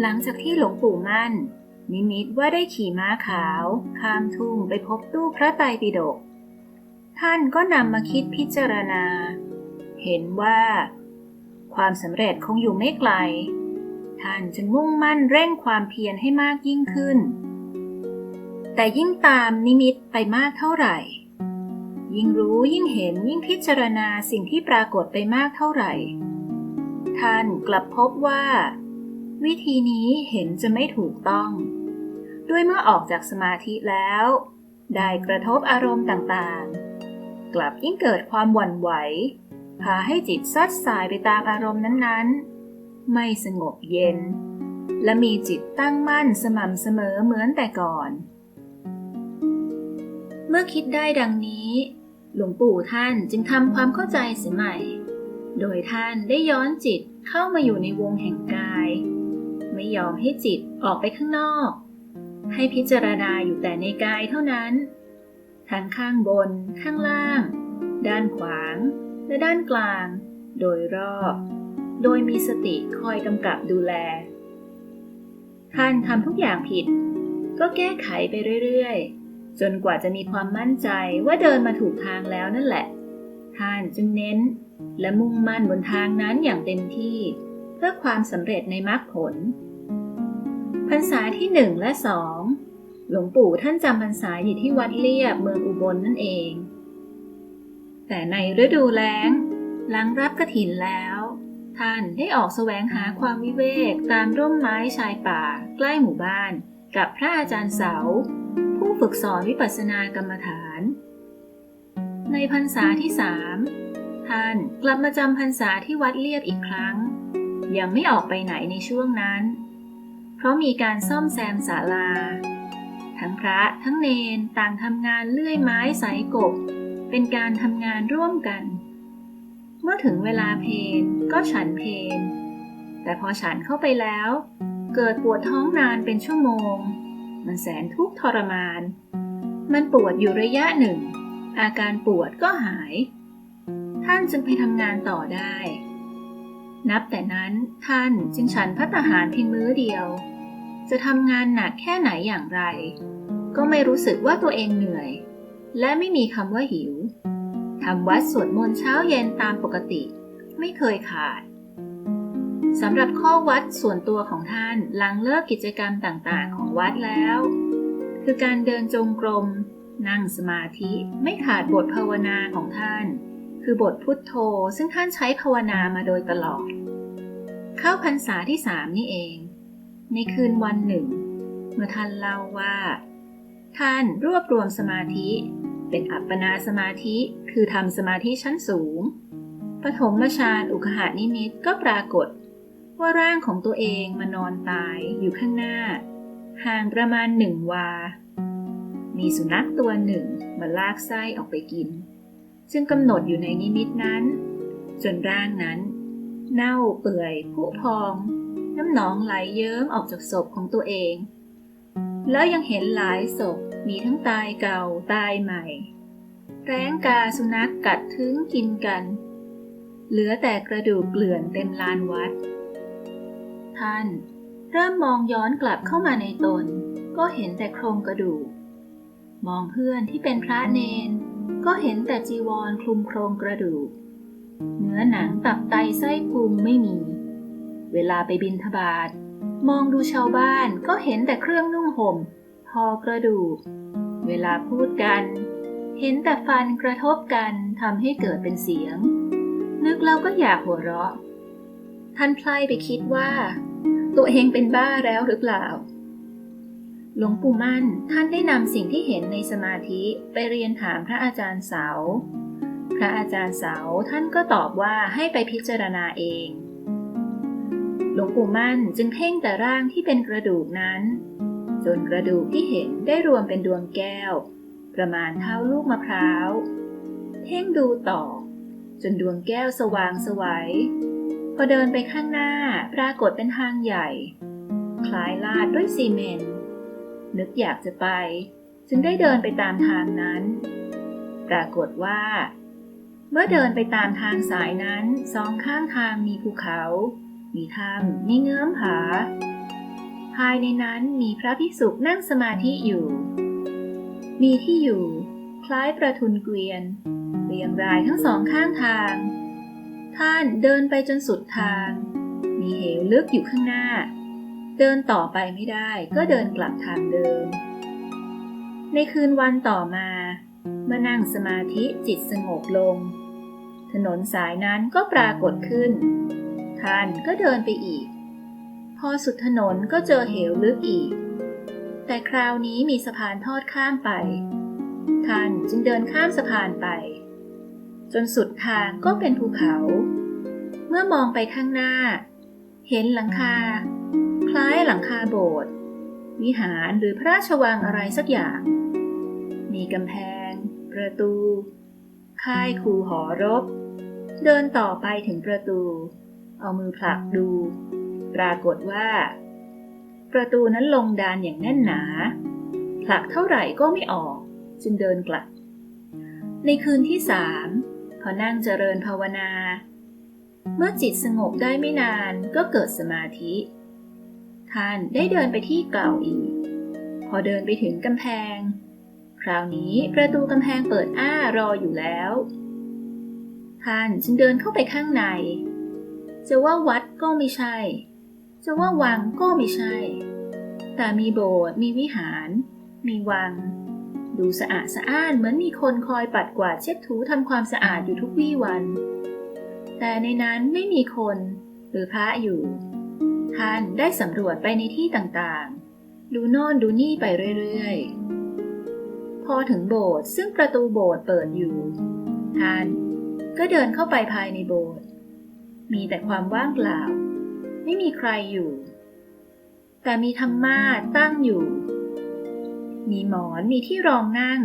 หลังจากที่หลวงปู่มั่น นิมิตว่าได้ขี่ม้าขาว ข้ามทุ่งไปพบตู้พระไตรปิฎกท่านก็นำมาคิดพิจารณา เห็นว่า ความสำเร็จคงอยู่ไม่ไกล ท่านจึงมุ่งมั่นเร่งความเพียรให้มากยิ่งขึ้น แต่ยิ่งตามนิมิตไปมากเท่าไหร่ ยิ่งรู้ยิ่งเห็นยิ่งพิจารณาสิ่งที่ปรากฏไปมากเท่าไหร่ ท่านกลับพบว่า วิธีนี้เห็นจะไม่ถูกต้อง ด้วยเมื่อออกจากสมาธิแล้ว ได้กระทบอารมณ์ต่างๆ กลับยิ่งเกิดความหวั่นไหว พาให้จิตซัดสายไปตามอารมณ์นั้นๆ ไม่สงบเย็น และมีจิตตั้งมั่นสม่ำเสมอเหมือนแต่ก่อน เมื่อคิดได้ดังนี้ หลวงปู่ท่านจึงทำความเข้าใจเสียใหม่ โดยท่านได้ย้อนจิตเข้ามาอยู่ในวงแห่งกาย ไม่ยอมให้จิตออกไปข้างนอก ให้พิจารณาอยู่แต่ในกายเท่านั้น ทั้งข้างบน ข้างล่าง ด้านขวาง และด้านกลาง โดยรอบ โดยมีสติคอยกำกับดูแล ท่านทำทุกอย่างผิด ก็แก้ไขไปเรื่อยๆ จนกว่าจะมีความมั่นใจว่าเดินมาถูกทางแล้วนั่นแหละ ท่านจึงเน้นและมุ่งมั่นบนทางนั้นอย่างเต็มที่ เพื่อความสำเร็จในมรรคผล พรรษาที่หนึ่งและสองหลวงปู่ท่านจำพรรษาอยู่ที่วัดเลียบเมืองอุบลนนั่นเอง แต่ในฤดูแล้ง หลังรับกระถินแล้ว ท่านได้ออกแสวงหาความวิเวกตามร่มไม้ชายป่า ใกล้หมู่บ้าน กับพระอาจารย์เสา ผู้ฝึกสอนวิปัสสนากรรมฐาน ในพรรษาที่สามท่านกลับมาจำพรรษาที่วัดเลียบอีกครั้ง ยังไม่ออกไปไหนในช่วงนั้น เพราะมีการซ่อมแซมศาลา ทั้งพระทั้งเนนต่างทำงานเลื่อยไม้สายกบ เป็นการทำงานร่วมกัน เมื่อถึงเวลาเพนก็ฉันเพนแต่พอฉันเข้าไปแล้ว เกิดปวดท้องนานเป็นชั่วโมง มันแสนทุกข์ทรมาน มันปวดอยู่ระยะหนึ่ง อาการปวดก็หาย ท่านจึงไปทำงานต่อได้ นับแต่นั้นท่านจึงฉันพัตหารเพียงมื้อเดียว จะทำงานหนักแค่ไหนอย่างไร ก็ไม่รู้สึกว่าตัวเองเหนื่อย และไม่มีคำว่าหิวทำวัดสวดมนต์เช้าเย็นตามปกติ ไม่เคยขาดสำหรับข้อวัดส่วนตัวของท่านหลังเลิกกิจกรรมต่างๆ ของวัดแล้ว คือการเดินจงกรม นั่งสมาธิไม่ขาดบทภาวนาของท่าน คือบทพุทโธซึ่งท่านใช้ภาวนามาโดยตลอด เข้าพรรษาที่สามนี่เอง ในคืนวันหนึ่ง เมื่อท่านเล่าว่า ท่านรวบรวมสมาธิ เป็นอัปปนาสมาธิคือทำสมาธิชั้นสูงปฐมฌานอุคหานิมิตก็ปรากฏ ว่าร่างของตัวเองมานอนตายอยู่ข้างหน้า ห่างประมาณหนึ่งวา มีสุนัขตัวหนึ่งมาลากไส้ออกไปกิน ซึ่งกำหนดอยู่ในนิมิตนั้นจนร่างนั้น เน่าเปื่อยผุพอง น้ำหนองไหลเยิ้มออกจากศพของตัวเอง แล้วยังเห็นหลายศพมีทั้งตายเก่าตายใหม่ แร้งกาสุนัขกกัดทึ้งกินกัน เหลือแต่กระดูกเกลื่อนเต็มลานวัด ท่านเริ่มมองย้อนกลับเข้ามาในตน ก็เห็นแต่โครงกระดูก มองเพื่อนที่เป็นพระเนน ก็เห็นแต่จีวรคลุมโครงกระดูก เนื้อหนังตับไตไส้พุงไม่มี เวลาไปบินทบาท มองดูชาวบ้านก็เห็นแต่เครื่องนุ่งห่มพอกระดูก เวลาพูดกัน เห็นแต่ฟันกระทบกันทำให้เกิดเป็นเสียง นึกแล้วก็อยากหัวเราะ ท่านพลายไปคิดว่า ตัวเองเป็นบ้าแล้วหรือเปล่า หลวงปู่มั่นท่านได้นำสิ่งที่เห็นในสมาธิไปเรียนถามพระอาจารย์เสา พระอาจารย์เสาท่านก็ตอบว่าให้ไปพิจารณาเอง หลวงปู่มั่นจึงเพ่งแต่ร่างที่เป็นกระดูกนั้น จนกระดูกที่เห็นได้รวมเป็นดวงแก้ว ประมาณเท่าลูกมะพร้าว เพ่งดูต่อ จนดวงแก้วสว่างสวัยพอเดินไปข้างหน้าปรากฏเป็นทางใหญ่ คล้ายลาดด้วยซีเมนต์ นึกอยากจะไป จึงได้เดินไปตามทางนั้น ปรากฏว่า เมื่อเดินไปตามทางสายนั้นสองข้างทางมีภูเขา มีถ้ำมีเงื้อมผา ภายในนั้นมีพระภิกษุนั่งสมาธิอยู่ มีที่อยู่ คล้ายประทุนเกวียน เรียงรายทั้งสองข้างทาง ท่านเดินไปจนสุดทาง มีเหวลึกอยู่ข้างหน้า เดินต่อไปไม่ได้ก็เดินกลับทางเดิม ในคืนวันต่อมาเมื่อนั่งสมาธิจิตสงบลง ถนนสายนั้นก็ปรากฏขึ้น ท่านก็เดินไปอีก พอสุดถนนก็เจอเหวลึกอีก แต่คราวนี้มีสะพานทอดข้ามไป ท่านจึงเดินข้ามสะพานไป จนสุดทางก็เป็นภูเขา เมื่อมองไปข้างหน้า เห็นหลังคา คล้ายหลังคาโบสถ์วิหารหรือพระราชวังอะไรสักอย่าง มีกำแพง ประตู ค่ายคูหอรบ เดินต่อไปถึงประตู เอามือผลักดู ปรากฏว่า ประตูนั้นลงดานอย่างแน่นหนา ผลักเท่าไหร่ก็ไม่ออก จึงเดินกลับ ในคืนที่สามพอนั่งเจริญภาวนา เมื่อจิตสงบได้ไม่นานก็เกิดสมาธิ ท่านได้เดินไปที่เก่าอีก พอเดินไปถึงกำแพง คราวนี้ประตูกำแพงเปิดอ้ารออยู่แล้ว ท่านจึงเดินเข้าไปข้างใน จะว่าวัดก็ไม่ใช่ จะว่าวังก็ไม่ใช่ แต่มีโบสถ์มีวิหาร มีวัง ดูสะอาดสะอ้านเหมือนมีคนคอยปัดกวาดเช็ดถูทำความสะอาดอยู่ทุกวี่วัน แต่ในนั้นไม่มีคนหรือพระอยู่ ท่านได้สำรวจไปในที่ต่างๆ ดูโน่นดูนี่ไปเรื่อยๆ พอถึงโบสถ์ซึ่งประตูโบสถ์เปิดอยู่ ท่านก็เดินเข้าไปภายในโบสถ์ มีแต่ความว่างเปล่า ไม่มีใครอยู่ แต่มีธรรมาสตั้งอยู่ มีหมอนมีที่รองนั่ง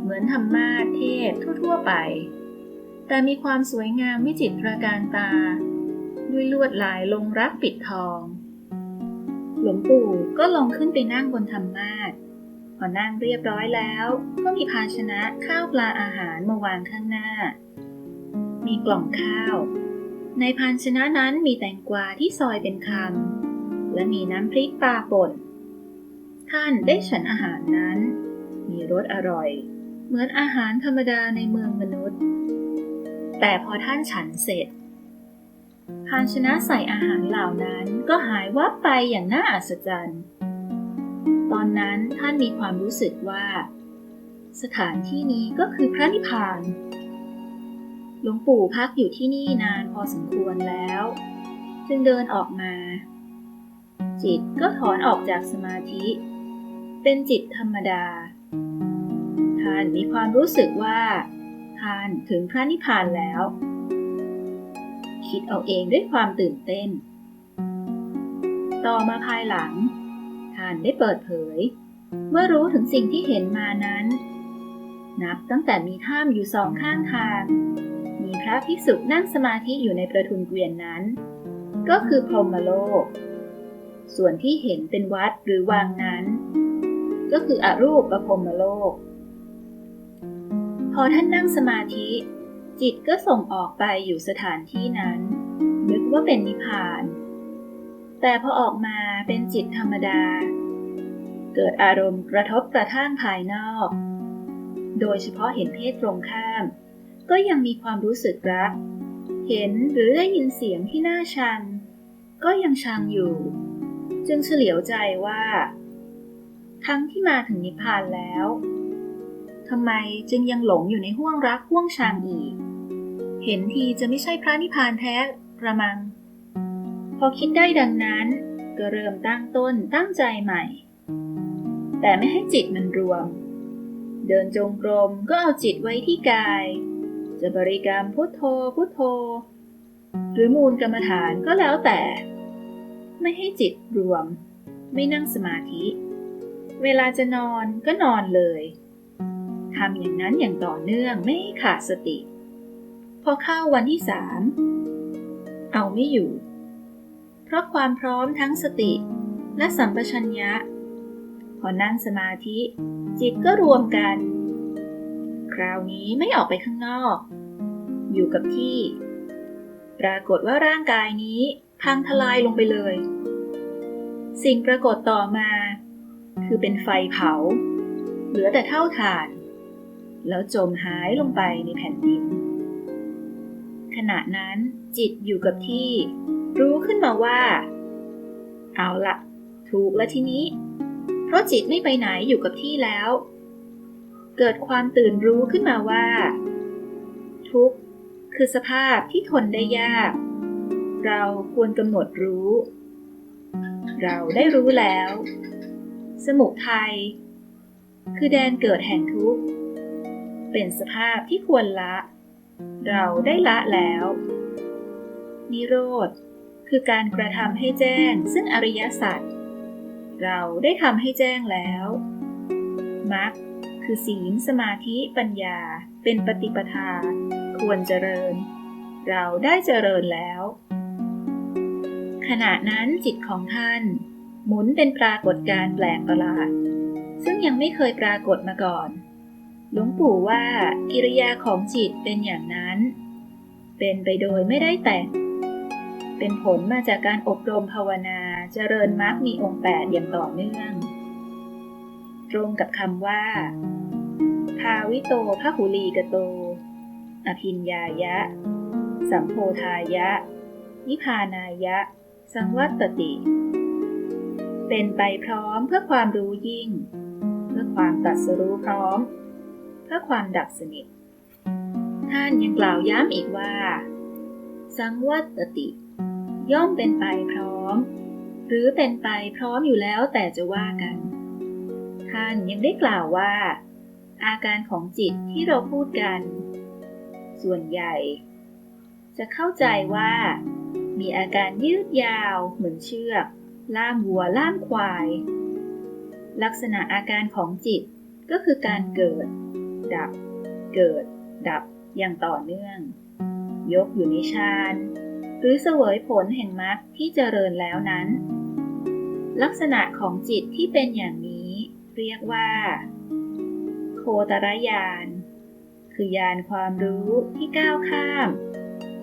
เหมือนธรรมาสเทศทั่วๆไป แต่มีความสวยงามวิจิตรการตา ด้วยลวดลายลงรักปิดทอง หลวงปู่ก็ลงขึ้นไปนั่งบนธรรมาสพอนั่งเรียบร้อยแล้ว ก็มีภาชนะข้าวปลาอาหารมาวางข้างหน้า มีกล่องข้าว ในภาชนะนั้นมีแตงกวาที่ซอยเป็นคำและมีน้ำพริกปลาป่น ท่านได้ฉันอาหารนั้น มีรสอร่อย เหมือนอาหารธรรมดาในเมืองมนุษย์ แต่พอท่านฉันเสร็จ ภาชนะใส่อาหารเหล่านั้นก็หายวับไปอย่างน่าอัศจรรย์ ตอนนั้นท่านมีความรู้สึกว่า สถานที่นี้ก็คือพระนิพพาน หลวงปู่พักอยู่ที่นี่นานพอสมควรแล้ว จึงเดินออกมา จิตก็ถอนออกจากสมาธิ เป็นจิตธรรมดา ท่านมีความรู้สึกว่า ท่านถึงพระนิพพานแล้ว คิดเอาเองด้วยความตื่นเต้น ต่อมาภายหลังท่านได้เปิดเผย เมื่อรู้ถึงสิ่งที่เห็นมานั้น นับตั้งแต่มีถ้ำอยู่สองข้างทาง มีพระภิกษุนั่งสมาธิอยู่ในประทุนเกวียนนั้น ก็คือพรหมโลก ส่วนที่เห็นเป็นวัดหรือวังนั้น ก็คืออรูปประพรหมโลก พอท่านนั่งสมาธิ จิตก็ส่งออกไปอยู่สถานที่นั้น นึกว่าเป็นนิพพาน แต่พอออกมาเป็นจิตธรรมดา เกิดอารมณ์กระทบกระทั่งภายนอก โดยเฉพาะเห็นเพศตรงข้าม ก็ยังมีความรู้สึกรัก เห็นหรือได้ยินเสียงที่น่าชัง ก็ยังชังอยู่ จึงเฉลียวใจว่า ทั้งที่มาถึงนิพพานแล้วทำไมจึงยังหลงอยู่ในห่วงรักห่วงชังอีก เห็นทีจะไม่ใช่พระนิพพานแท้กระมัง พอคิดได้ดังนั้นก็เริ่มตั้งต้นตั้งใจใหม่ แต่ไม่ให้จิตมันรวม เดินจงกรมก็เอาจิตไว้ที่กาย จะบริกรรมพุทโธพุทโธ หรือมูลกรรมฐานก็แล้วแต่ ไม่ให้จิตรวม ไม่นั่งสมาธิ เวลาจะนอนก็นอนเลยทำอย่างนั้นอย่างต่อเนื่องไม่ให้ขาดสติ พอเข้าวันที่สามเอาไม่อยู่ เพราะความพร้อมทั้งสติและสัมปชัญญะ พอนั่งสมาธิ จิตก็รวมกัน คราวนี้ไม่ออกไปข้างนอก อยู่กับที่ ปรากฏว่าร่างกายนี้พังทลายลงไปเลย สิ่งปรากฏต่อมา คือเป็นไฟเผา เหลือแต่เท่าฐาน แล้วจมหายลงไปในแผ่นดิน ขณะนั้นจิตอยู่กับที่ รู้ขึ้นมาว่า เอาละถูกแล้วทีนี้ เพราะจิตไม่ไปไหนอยู่กับที่แล้ว เกิดความตื่นรู้ขึ้นมาว่า ทุกข์คือสภาพที่ทนได้ยาก เราควรกำหนดรู้ เราได้รู้แล้ว สมุทัยคือแดนเกิดแห่งทุกข์เป็นสภาพที่ควรละ เราได้ละแล้ว นิโรธ คือการกระทำให้แจ้งซึ่งอริยสัจเราได้ทำให้แจ้งแล้วมรรคคือศีลสมาธิปัญญาเป็นปฏิปทา ควรเจริญ เราได้เจริญแล้ว ขณะนั้นจิตของท่าน หมุนเป็นปรากฏการ์แปลกประหลาด ซึ่งยังไม่เคยปรากฏมาก่อน หลวงปู่ว่ากิริยาของจิตเป็นอย่างนั้น เป็นไปโดยไม่ได้แต่งเป็นผลมาจากการอบรมภาวนาเจริญมรรคมีองค์แปดอย่างต่อเนื่อง ตรงกับคำว่า ภาวิโตพหุลีกโต อภินญายะ สัมโพธายะ นิพานายะ สังวัตติ เป็นไปพร้อมเพื่อความรู้ยิ่ง เพื่อความตรัสรู้พร้อม เพื่อความดับสนิท ท่านยังกล่าวย้ำอีกว่า สังวัตติ ย่อมเป็นไปพร้อม หรือเป็นไปพร้อมอยู่แล้วแต่จะว่ากัน ท่านยังได้กล่าวว่า อาการของจิตที่เราพูดกัน ส่วนใหญ่ จะเข้าใจว่า มีอาการยืดยาวเหมือนเชือก ล่ามวัวล่ามควายลักษณะอาการของจิตก็คือการเกิด ดับ เกิด ดับอย่างต่อเนื่อง ยกอยู่ในฌานหรือเสวยผลแห่งมรรคที่เจริญแล้วนั้น ลักษณะของจิตที่เป็นอย่างนี้เรียกว่า โคตรยาน คือยานความรู้ที่ก้าวข้าม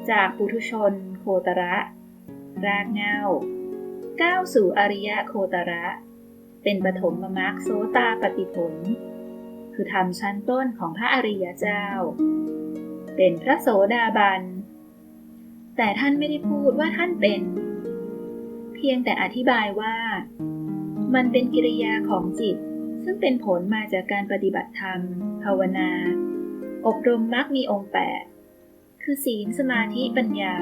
จากปุถุชนโคตระ รากเงาก้าวสู่อริยะโคตระ เป็นปฐมมรรคโสตาปฏิผล คือธรรมชั้นต้นของพระอริยเจ้า เป็นพระโสดาบัน แต่ท่านไม่ได้พูดว่าท่านเป็น เพียงแต่อธิบายว่า มันเป็นกิริยาของจิต ซึ่งเป็นผลมาจากการปฏิบัติธรรม ภาวนา อบรมมรรคมีองค์แปดคือศีลสมาธิปัญญา